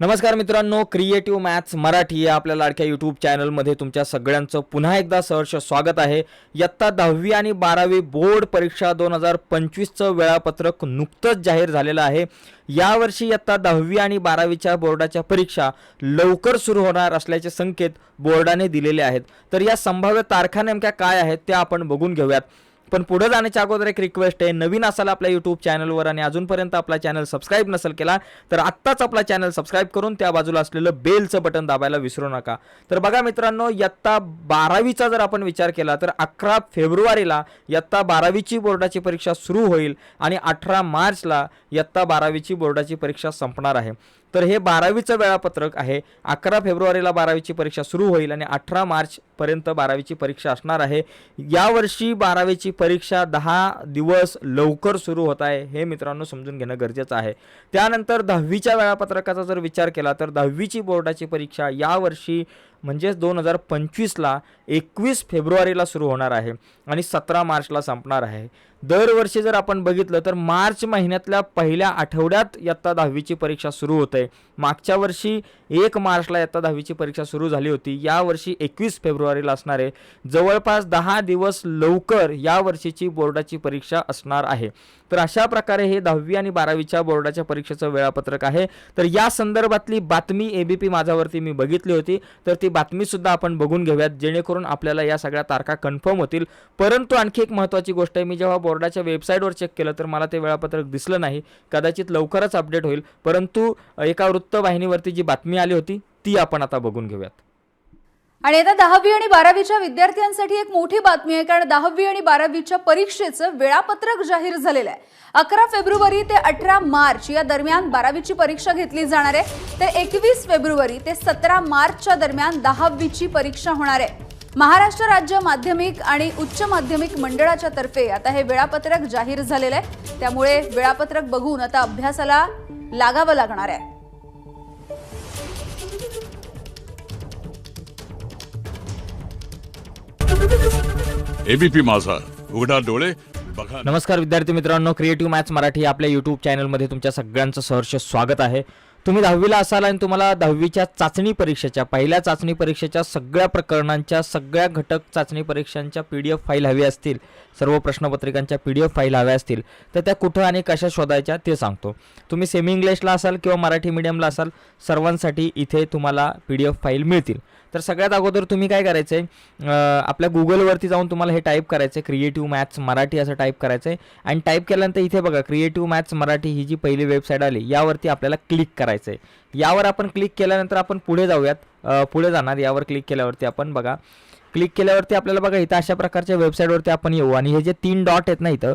नमस्कार मित्रांनो creative maths Marathi या आपल्या लाडक्या यूट्यूब चॅनलमध्ये तुमच्या सगळ्यांचं पुन्हा एकदा सहर्ष स्वागत आहे. इयत्ता दहावी आणि बारावी बोर्ड परीक्षा दोन हजार पंचवीसचं वेळापत्रक नुकतंच जाहीर झालेलं आहे. यावर्षी इयत्ता दहावी आणि बारावीच्या बोर्डाच्या परीक्षा लवकर सुरू होणार असल्याचे संकेत बोर्डाने दिलेले आहेत. तर या संभाव्य तारखा नेमक्या काय आहेत त्या आपण बघून घेऊयात. पण पुढे जाण्याच्या अगोदर एक रिक्वेस्ट आहे. नवीन असाल आपल्या यूट्यूब चॅनलवर आणि अजूनपर्यंत आपला चॅनल सबस्क्राईब नसेल केला तर आत्ताच आपला चॅनल सबस्क्राईब करून त्या बाजूला असलेलं बेलचं बटन दाबायला विसरू नका. तर बघा मित्रांनो इयत्ता बारावीचा जर आपण विचार केला तर अकरा फेब्रुवारीला इयत्ता बारावीची बोर्डाची परीक्षा सुरू होईल आणि अठरा मार्चला इयत्ता बारावीची बोर्डाची परीक्षा संपणार आहे. तर हे बारावीचं वेळापत्रक आहे. अकरा फेब्रुवारीला बारावीची परीक्षा सुरू होईल आणि अठरा मार्चपर्यंत बारावीची परीक्षा असणार आहे. यावर्षी बारावीची परीक्षा दहा दिवस लवकर सुरू होत आहे हे मित्रांनो समजून घेणं गरजेचं आहे. त्यानंतर दहावीच्या वेळापत्रकाचा जर विचार केला तर दहावीची बोर्डाची परीक्षा यावर्षी म्हणजेच दोन हजार पंचवीसला एकवीस फेब्रुवारीला सुरू होणार आहे आणि सतरा मार्चला संपणार आहे. दरवर्षी जर आपण बघितलं तर मार्च महिन्यातल्या पहिल्या आठवड्यात इयत्ता दहावीची परीक्षा सुरू होते. मागच्या वर्षी एक मार्चला इयत्ता दहावीची परीक्षा सुरू झाली होती. यावर्षी एकवीस फेब्रुवारीला असणार आहे. जवळपास दहा दिवस लवकर या वर्षीची बोर्डाची परीक्षा असणार आहे. तर अशा प्रकारे हे दहावी आणि बारावीच्या बोर्डाच्या परीक्षेचं वेळापत्रक आहे. तर या संदर्भातली बातमी एबीपी माझ्यावरती मी बघितली होती. तर ती बातमीसुद्धा आपण बघून घेऊयात. जेणेकरून आपल्याला या सगळ्या तारखा कन्फर्म होतील. परंतु आणखी एक महत्त्वाची गोष्ट आहे. मी जेव्हा बोर्डाच्या वेबसाईटवर चेक केलं तर मला ते वेळापत्रक दिसलं नाही. कदाचित लवकरच अपडेट होईल. परंतु एका वृत्तवाहिनीवरती जी बातमी आली होती ती आपण आता बघून घेऊयात. आणि आता दहावी आणि बारावीच्या विद्यार्थ्यांसाठी एक मोठी बातमी आहे कारण दहावी आणि बारावीच्या परीक्षेचं वेळापत्रक जाहीर झालेलं आहे. अकरा फेब्रुवारी ते अठरा मार्च या दरम्यान बारावीची परीक्षा घेतली जाणार आहे. तर एकवीस फेब्रुवारी ते सतरा मार्चच्या दरम्यान दहावीची परीक्षा होणार आहे. महाराष्ट्र राज्य माध्यमिक आणि उच्च माध्यमिक मंडळाच्या तर्फे आता हे वेळापत्रक जाहीर झालेलं आहे. त्यामुळे वेळापत्रक बघून आता अभ्यासाला लागावं लागणार आहे. एबीपी माझा. उघडा डोळे बघा. नमस्कार विद्यार्थी मित्रांनो क्रिएटिव्ह मॅथ्स मराठी आपल्या यूट्यूब चॅनलमध्ये तुमच्या सगळ्यांचं सहर्ष स्वागत आहे. तुम्ही दहावीला असाल आणि तुम्हाला दहावीच्या चाचणी परीक्षेच्या पहिल्या चाचणी परीक्षेच्या सगळ्या प्रकरणांच्या सगळ्या घटक चाचणी परीक्षांच्या पी डी एफ फाईल हवी असतील सर्व प्रश्नपत्रिकांच्या पी डी एफ फाईल हव्या असतील तर त्या कुठं आणि कशा शोधायच्या ते सांगतो. तुम्ही सेमी इंग्लिशला असाल किंवा मराठी मीडियमला असाल सर्वांसाठी इथे तुम्हाला पी डी एफ फाईल मिळतील. तर सगळ्यात अगोदर तुम्ही काय करायचं आहे आपल्या गुगलवरती जाऊन तुम्हाला हे टाईप करायचं आहे क्रिएटिव्ह मॅथ्स मराठी असं टाईप करायचं आहे आणि टाईप केल्यानंतर इथे बघा क्रिएटिव्ह मॅथ्स मराठी ही जी पहिली वेबसाईट आली यावरती आपल्याला क्लिक करायचं आहे यावर आपण क्लिक केल्यानंतर आपण पुढे जाऊयात पुढे जाणार यावर क्लिक केल्यावरती आपण बघा. क्लिक केल्यावरती आपल्याला बघा इथं अशा प्रकारच्या वेबसाईटवरती आपण येऊ. आणि हे जे तीन डॉट आहेत ना इथं